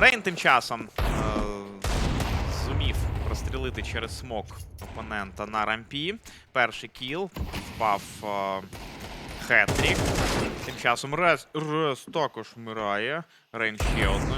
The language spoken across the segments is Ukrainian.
Рейн тим часом е, зумів прострілити через смок опонента на рампі. Перший кіл впав е, Хетрік. Тим часом Рес, Рес також вмирає. Рейн ще один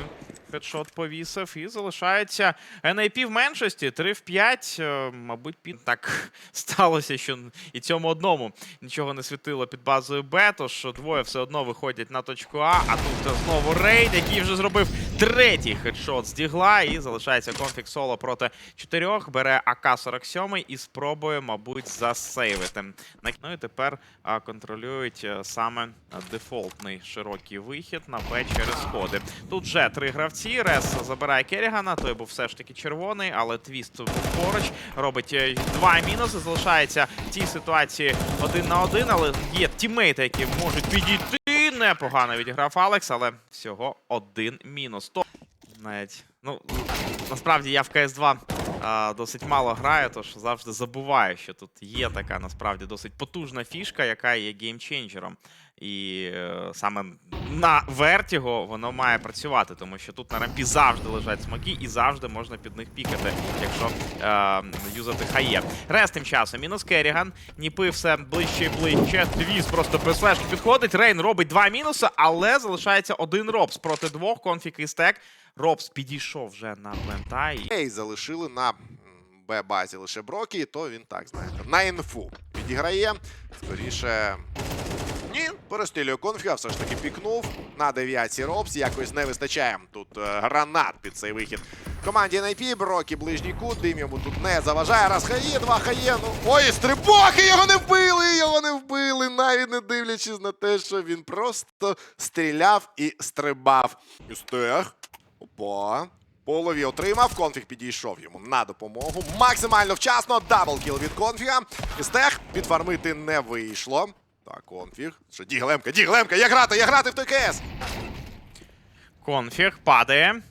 хедшот повісив. І залишається NIP в меншості 3 в 5. Е, Мабуть, під так сталося, що і цьому одному нічого не світило під базою Б, тож двоє все одно виходять на точку А, а тут знову Рейд, який вже зробив третій хедшот з дігла, і залишається конфік соло проти чотирьох. Бере АК-47 і спробує, мабуть, засейвити. Ну і тепер контролюють е, саме дефолтний широкий вихід на Б через сходи. Тут вже три гравці. Рес забирає Керігана, той був все ж таки червоний, але твіст був поруч. Робить е, два мінуси. Залишається в цій ситуації один на один, але є тімейти, які можуть підійти. Непогано відіграв Алекс, але всього один мінус. То навіть ну насправді я в cs 2 а, досить мало граю, тож завжди забуваю, що тут є така насправді досить потужна фішка, яка є геймченджером. І е, саме на Вертіго воно має працювати, тому що тут на рампі завжди лежать смоки і завжди можна під них пікати, якщо е, юзати хає. Рес тим часом. Мінус Керіган. Ніпи все ближче і ближче. Твіс просто без підходить. Рейн робить два мінуси, але залишається один Робс проти двох. Конфік і стек. Робс підійшов вже на плента і Ей, залишили на Б-базі лише Брокі, то він так, знаєте, на інфу підіграє. Скоріше. Ні, перестрілює конфіга, все ж таки пікнув. На дев'ятці Робс. Якось не вистачає тут е, гранат під цей вихід. Команді NIP, Брокі ближній кут, дим йому тут не заважає. Раз хає, два хає. Ну, ой, стрибок! І його не вбили! Його не вбили, навіть не дивлячись на те, що він просто стріляв і стрибав. Юстех. По голові отримав, конфіг підійшов йому на допомогу. Максимально вчасно. Даблкіл від конфіга. Істех підфармити не вийшло. Так, конфіг. Що діглемка, діглемка, я грати, я грати в ТКС. конфіг падає.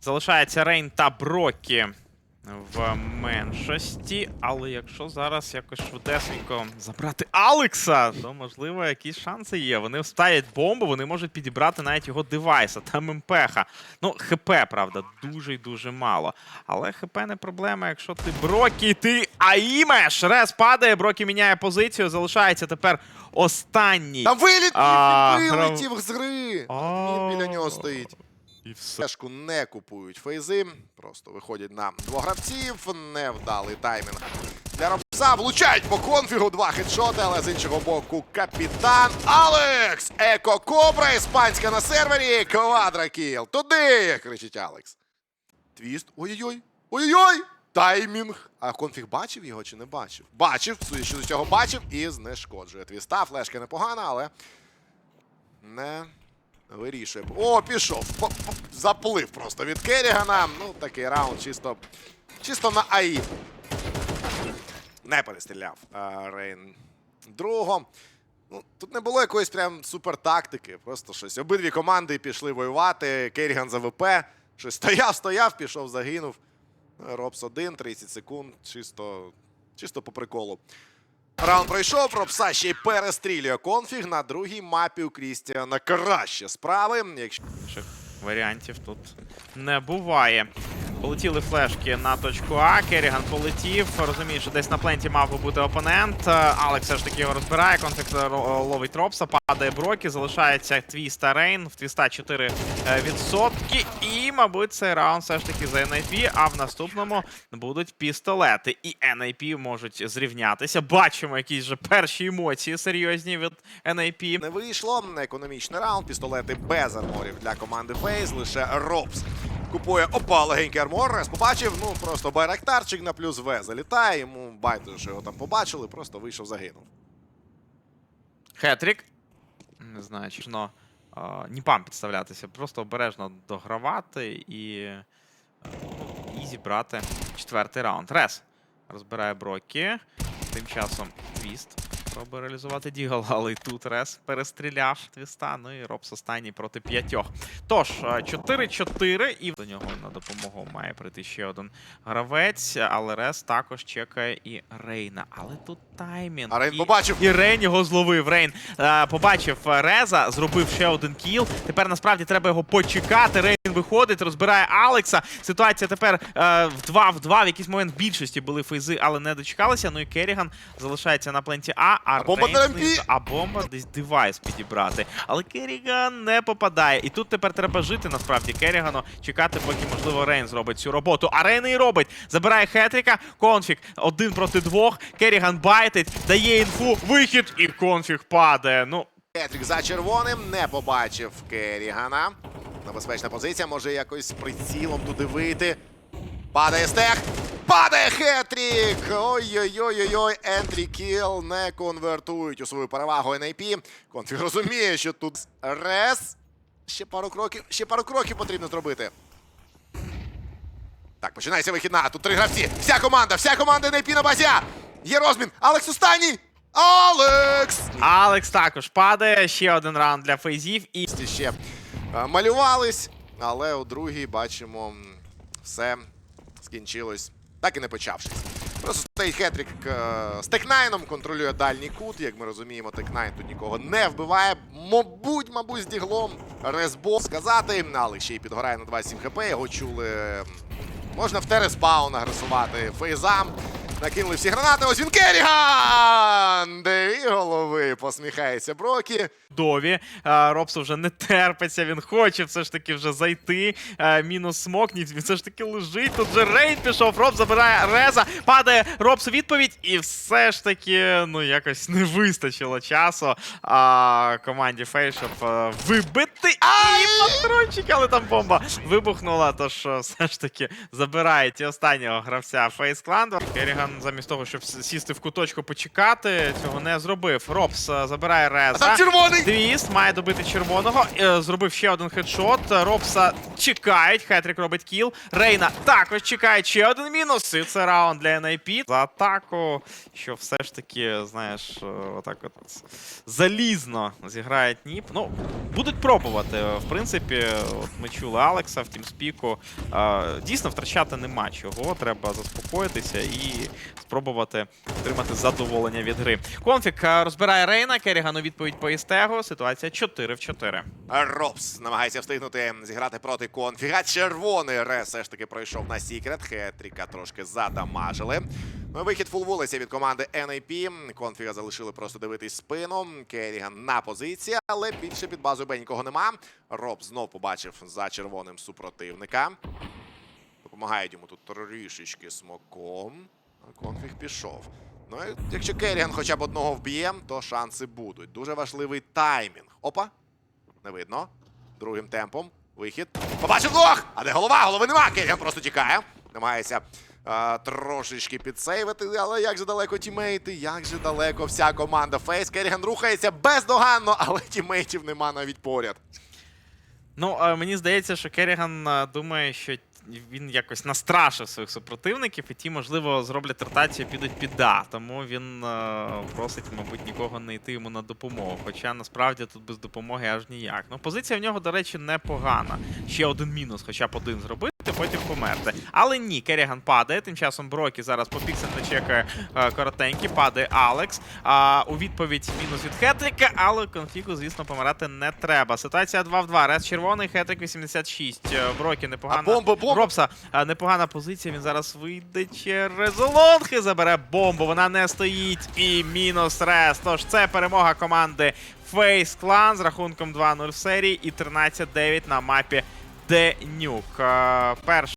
Залишається Рейн та Брокі в меншості. Але якщо зараз якось швидесенько забрати Алекса, то можливо якісь шанси є. Вони вставлять бомбу, вони можуть підібрати навіть його девайса. Там імпеха. Ну, ХП, правда, дуже й дуже мало. Але ХП не проблема, якщо ти Брокі, ти аїмеш. Рес падає, Брокі міняє позицію. Залишається тепер останній. Там виліт А, вилетів з гри. Він біля нього стоїть. І все. Флешку не купують фейзи. Просто виходять на двох гравців. Невдалий таймінг. Для Робса влучають по конфігу два хедшоти, але з іншого боку капітан Алекс! Еко Кобра іспанська на сервері. Квадракіл. Туди! кричить Алекс. Твіст. Ой-ой-ой. Ой-ой! Таймінг. А конфіг бачив його чи не бачив? Бачив, судячи з цього бачив і знешкоджує. Твіста, флешка непогана, але не вирішує. О, пішов. Заплив просто від Керігана. Ну, такий раунд чисто, чисто на АІ. Не перестріляв Рейн другого. Ну, тут не було якоїсь прям супертактики. Просто щось. Обидві команди пішли воювати. Керіган за ВП. Щось стояв, стояв, пішов, загинув. Ну, Робс 1, 30 секунд. Чисто, чисто по приколу. Раунд пройшов, пропса ще й перестрілює конфіг на другій мапі у Крістіана. Краще справи. Якщо варіантів тут не буває. Полетіли флешки на точку А. Керіган полетів. Розуміє, що десь на пленті мав би бути опонент. Е, Алекс все ж таки його розбирає. Конфлікт е, ловить Ропса, падає Брокі. Залишається Твіста Рейн. В Твіста 4 е, відсотки. І, мабуть, цей раунд все ж таки за NIP, а в наступному будуть пістолети. І NIP можуть зрівнятися. Бачимо якісь же перші емоції серйозні від NIP. не вийшло, економічний раунд, пістолети без арморів для команди Фейс, лише Робс. Купує опа, легенький армор. Побачив, ну просто байрактарчик на плюс В залітає. Йому байдуже, що його там побачили, просто вийшов, загинув. Хетрік. Не знаю, чи но, Ніпам підставлятися, просто обережно догравати і ну, ізі брати четвертий раунд. Рес розбирає Брокі. Тим часом Твіст пробує реалізувати Дігл, але й тут Рес перестріляв Твіста. Ну і Робс останній проти п'ятьох. Тож, е, 4-4, і до нього на допомогу має прийти ще один гравець, але Рес також чекає і Рейна. Але тут таймінг. А Рейн і... побачив. І Рейн його зловив. Рейн е, побачив е, Реза, зробив ще один кіл. Тепер насправді треба його почекати. Рейн Він виходить, розбирає Алекса. Ситуація тепер е, в 2 в 2. В якийсь момент в більшості були фейзи, але не дочекалися. Ну і Керріган залишається на пленті А, а, А бомба на знизу. а бомба десь девайс підібрати. Але Керріган не попадає. І тут тепер треба жити насправді Керрігану, чекати, поки можливо Рейн зробить цю роботу. А Рейн і робить. Забирає Хетріка, конфіг один проти двох. Керріган байтить, дає інфу, вихід, і конфіг падає. Ну, Петрік за червоним не побачив Керігана. Небезпечна позиція, може якось прицілом туди вийти. Падає стех. Падає хетрік! Ой-ой-ой-ой-ой, ентрі кіл не конвертують у свою перевагу NAP. Конфіг розуміє, що тут рес. Ще пару кроків, ще пару кроків потрібно зробити. Так, починається вихідна. Тут три гравці. Вся команда, вся команда NAP на базі. Є розмін. Алекс останній. Алекс! Алекс також падає. Ще один раунд для фейзів. І ще малювались, але у другій бачимо, все скінчилось, так і не почавшись. Просто стоїть хетрик е, з Текнайном, контролює дальній кут. Як ми розуміємо, Текнайн тут нікого не вбиває. Мабуть, мабуть, з діглом резбо сказати, але ще й підгорає на 27 хп. Його чули. Можна в тереспаун агресувати фейзам. Накинули всі гранати. Ось він Керріган! Дві голови посміхається Брокі. Дові. Робсу вже не терпиться, він хоче все ж таки вже зайти. Мінус смок, ні, він все ж таки лежить. Тут же рейд пішов, Роб забирає Реза, падає Робсу відповідь, і все ж таки, ну, якось не вистачило часу а, команді Фей, щоб вибити і патрончик, але там бомба вибухнула. Тож е, все ж таки забирають і останнього гравця Фейс Кланду. Керіган, замість того, щоб сісти в куточку почекати, цього не зробив. Робс е, забирає Реза. Там червоний! Твіст має добити червоного. Е, Зробив ще один хедшот. Робса чекають. Хетрик робить кіл. Рейна також чекає ще один мінус. І це раунд для NIP. За атаку, що все ж таки, знаєш, е, отак от залізно зіграють Ніп. Ну, будуть пробувати. В принципі, от ми чули Алекса в тімспіку. Дійсно, втрачати нема чого. Треба заспокоїтися і спробувати отримати задоволення від гри. Конфік е, розбирає Рейна, Керріган у відповідь по Істего. Ситуація 4 в 4. Робс намагається встигнути зіграти проти конфіга. Червоний рес все ж таки пройшов на Сікрет. Хетріка трошки задамажили. Ну, Вихід фул вулиці від команди NAP. Конфіга залишили просто дивитись спину. Керріган на позиції, але більше під базою Б нікого нема. Роб знов побачив за червоним супротивника. Допомагають йому тут трішечки смоком. Конфіг пішов. Ну, якщо Керріган хоча б одного вб'є, то шанси будуть. Дуже важливий таймінг. Опа. Не видно. Другим темпом. Вихід. Побачив двох! А де голова? Голови нема! Керріган просто тікає. Намагається а, трошечки підсейвити, але як же далеко тімейти, як же далеко вся команда Фейс. Керріган рухається бездоганно, але тімейтів нема навіть поряд. Ну, мені здається, що Керріган е, думає, що він якось настрашив своїх супротивників, і ті, можливо, зроблять ротацію, підуть під А. Тому він е, просить, мабуть, нікого не йти йому на допомогу. Хоча насправді тут без допомоги аж ніяк. Ну, позиція в нього, до речі, непогана. Ще один мінус, хоча б один зробити, потім померти. Але ні, Керріган падає. Тим часом Брокі зараз по піксель чекає е, коротенький, падає Алекс. А у відповідь мінус від Хетрика, але конфіку, звісно, помирати не треба. Ситуація 2 в 2. Рез червоний, Хетрик 86. Е, Брокі непогана. А бомба, бомба! Робса непогана позиція. Він зараз вийде через лонг і забере бомбу. Вона не стоїть. І мінус рес. Тож це перемога команди Face Clan з рахунком 2-0 в серії і 13-9 на мапі Денюк. Перший